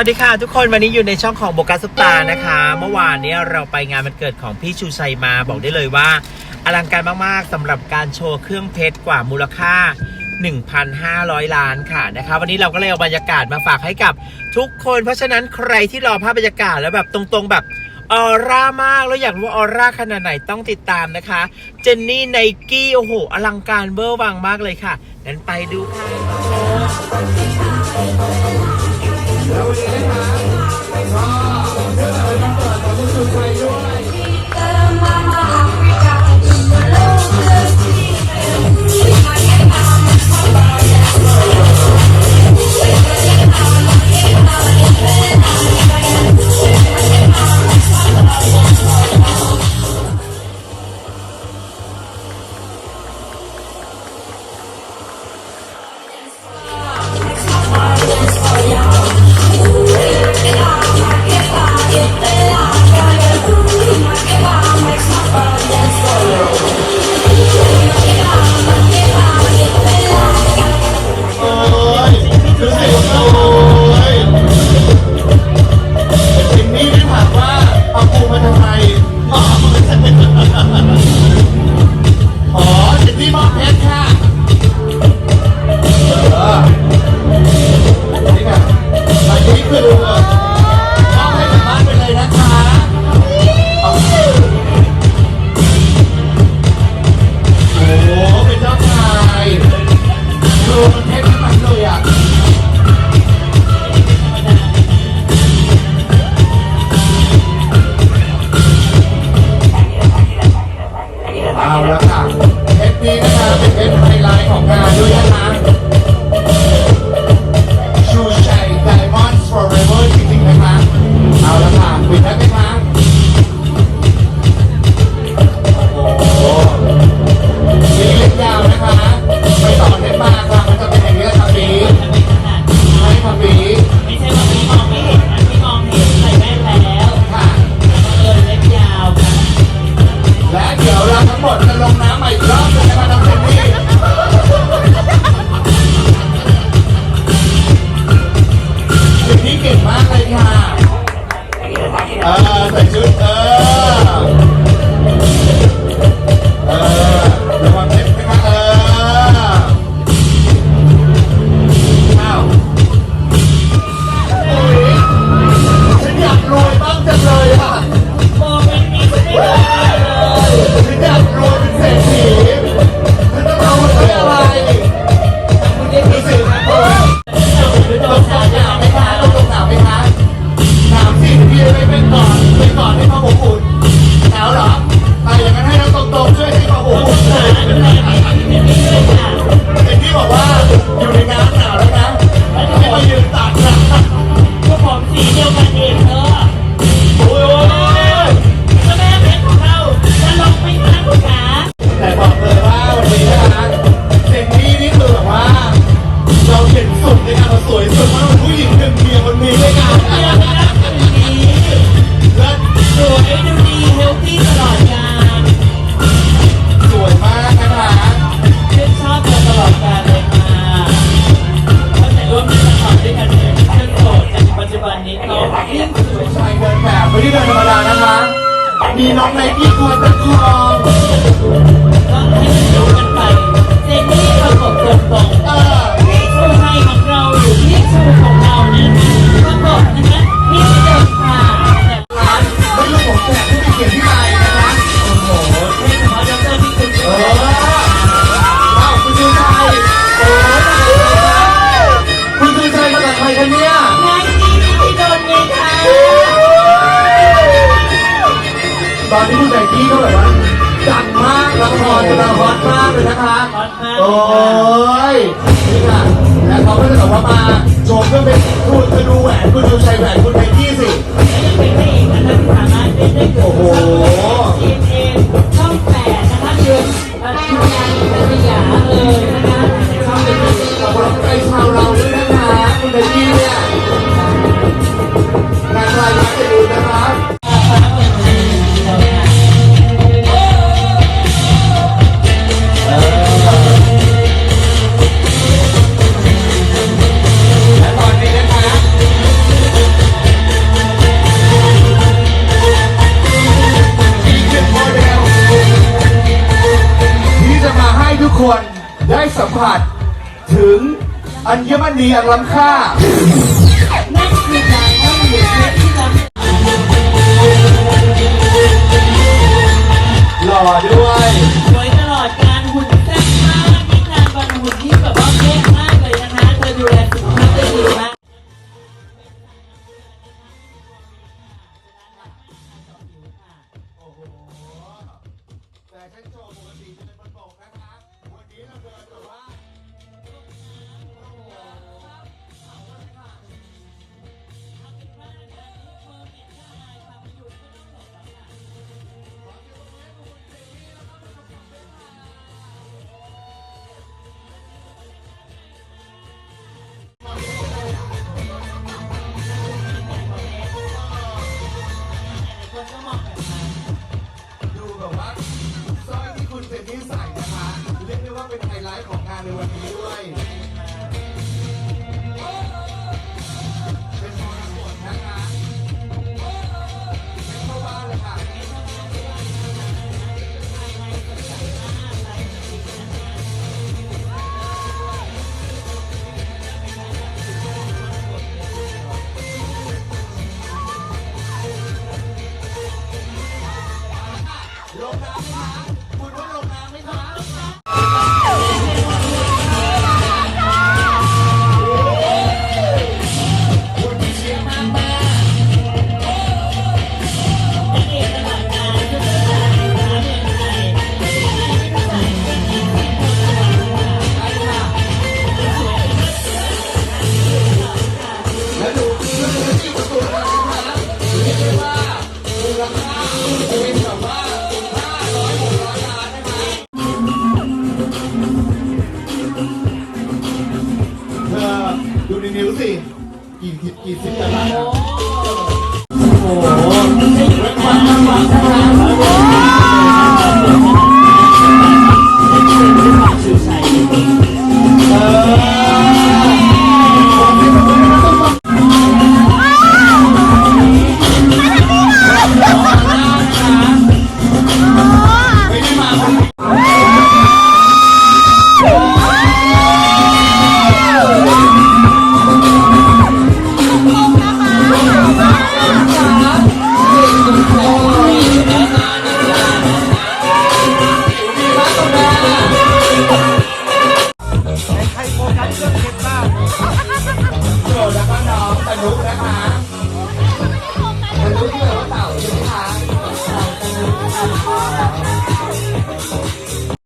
วัสดีค่ะทุกคนวันนี้อยู่ในช่องของโบกัสซุปตานะคะ เมื่อวานเนี้เราไปงานวันเกิดของพี่ชูชัยมาบอกได้เลยว่าอลังการมากๆสำหรับการโชว์เครื่องเพชรกว่ามูลค่า 1,500 ล้านค่ะนะคะ วันนี้เราก็เลยเอาบรรยากาศมาฝากให้กับทุกคน เพราะฉะนั้นใครที่รอภาพบรรยากาศแล้วแบบตรงๆแบบออร่ามากแล้วอยากรู้ว่าออร่าขนาดไหนต้องติดตามนะคะ เจนนี่ไนกี้โอ้โหอลังการเบอร์วังมากเลยค่ะงั้นไปดูค่ะ 福利多 เออใส่ชุดเออ มีน้องไนกี้คอยประคองก็ให้มันดูกันไปเจนนี่ประกบตรงตรงเออพี่ชูชัยของเราอยู่ที่ชูของเรานะคะประกบนะคะนี่เดินค่ะร้านไม่รู้ของแจกที่ไปเขียนที่ ตอนนี้คุณไนกี้ก็แบบว่าดังมากละครกำลังฮอตมากเลยนะคะฮอตมาก โอ้ยนี่ค่ะและเขาก็จะแบบว่ามาโชว์เครื่องเป็นคุณเธอดูแหวนคุณดูชัยแหวนคุณไนกี้สิ และยังเป็นพระเอกนะคะที่สามารถเล่นได้อยู่โอ้โห ผัส ถึงอัญมณีอันล้ำค่า นั่นคือการนั่งอยู่เพชรที่ทำให้หล่อด้วยสวยตลอดการหุ่นแซ่บมากนี่นางเป็นหุ่นที่แบบว่าเป๊ะมากเลยนะคะเธอดูแลสุขภาพได้ดีมากแฟชั่นโชว์ปกติจะเป็นบนบกนะคะวันนี้เราเดินแบบว่า คนก็มองแบบนั้นดูแบบว่าสร้อยที่คุณเจนนี่ใส่ เป็นไฮไลท์ของงานในวันนี้ กี่กี่กี่สิบตาราง